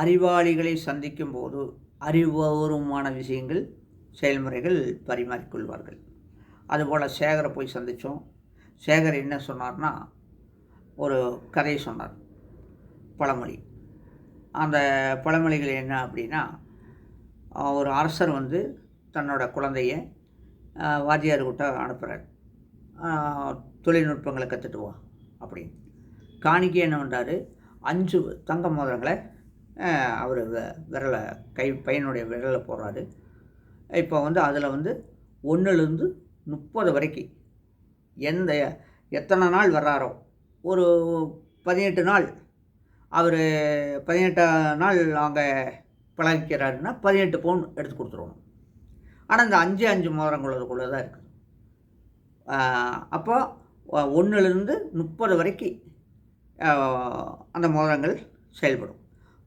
அறிவாளிகளை சந்திக்கும் போது அறிவுபூர்வமான விஷயங்கள் செயல்முறைகள் பரிமாறிக்கொள்வார்கள். அதுபோல் சேகரை போய் சந்தித்தோம். சேகர் என்ன சொன்னார்னா ஒரு கதையை சொன்னார் பழமொழி. அந்த பழமொழிகள் என்ன அப்படின்னா ஒரு அரசர் வந்து தன்னோட குழந்தைய வாத்தியார் கிட்ட அனுப்புகிறார் தொழில்நுட்பங்களை கற்றுட்டு வா அப்படின்னு. காணிக்கை என்ன பண்ணுறாரு அஞ்சு தங்க மோதிரங்களை அவர் விரலை கை பையனுடைய விரலை போடுறாரு. இப்போ வந்து அதில் வந்து ஒன்றுலேருந்து முப்பது வரைக்கும் எந்த எத்தனை நாள் வர்றாரோ ஒரு பதினெட்டு நாள் அவர் பதினெட்டு நாள் அங்கே பழகிக்கிறாருன்னா பதினெட்டு பவுன் எடுத்து கொடுத்துருவோம் ஆனால் இந்த அஞ்சு அஞ்சு மோதிரங்களுக்குள்ளே தான் இருக்குது. அப்போ ஒன்றுலேருந்து முப்பது வரைக்கும் அந்த மோதிரங்கள் செயல்படும்.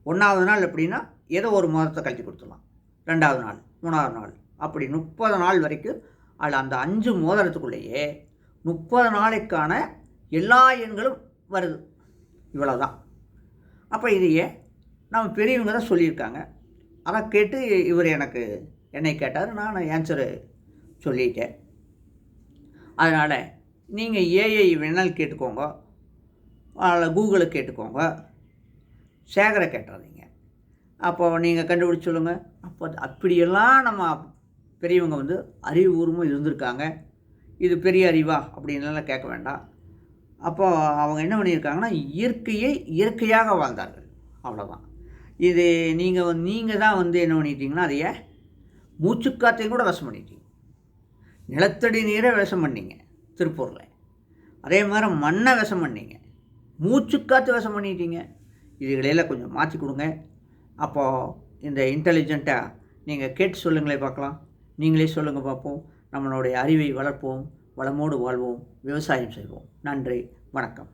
ஒன்றாவது நாள் எப்படின்னா ஏதோ ஒரு மோதிரத்தை கழித்து கொடுத்துடலாம். ரெண்டாவது நாள் மூணாவது நாள். அப்படி முப்பது நாள் வரைக்கும் அதில் அந்த அஞ்சு மோதிரத்துக்குள்ளேயே முப்பது நாளைக்கான எல்லா எண்களும் வருது. இவ்வளோதான் அப்போ இதையே நம்ம பெரியவங்க தான் சொல்லியிருக்காங்க. அதை கேட்டு இவர் எனக்கு என்னை கேட்டார் நான் ஆன்சரு சொல்லிட்டேன். அதனால் நீங்கள் ஏஐ வேணாலும் கேட்டுக்கோங்க. அதில் கூகுளை கேட்டுக்கோங்க. சேகரை கேட்டுறாதீங்க. அப்போ நீங்கள் கண்டுபிடிச்ச சொல்லுங்கள் அப்போ அப்படியெல்லாம் நம்ம பெரியவங்க வந்து அறிவுபூர்வமாக இருந்திருக்காங்க. இது பெரிய அறிவா அப்படின்லாம் கேட்க வேண்டாம். அப்போது அவங்க என்ன பண்ணியிருக்காங்கன்னா இயற்கையை இயற்கையாக வாழ்ந்தார்கள். அவ்வளோதான் இது நீங்கள் நீங்கள் தான் வந்து என்ன பண்ணிட்டீங்கன்னா அதைய மூச்சுக்காத்தையும் கூட விஷம் பண்ணிட்டீங்க. நிலத்தடி நீரை விஷம் பண்ணீங்க திருப்பூரில். அதே மாதிரி மண்ணை விஷம் பண்ணீங்க. மூச்சுக்காற்று விஷம் பண்ணிட்டீங்க. இதுகளையெல்லாம் கொஞ்சம் மாற்றி கொடுங்க. அப்போது இந்த இன்டெலிஜெண்ட்டாக நீங்கள் கேட்டு சொல்லுங்களே பார்க்கலாம். நீங்களே சொல்லுங்கள் பார்ப்போம். நம்மளுடைய அறிவை வளர்ப்போம் வளமோடு வாழ்வோம் விவசாயம் செய்வோம். நன்றி வணக்கம்.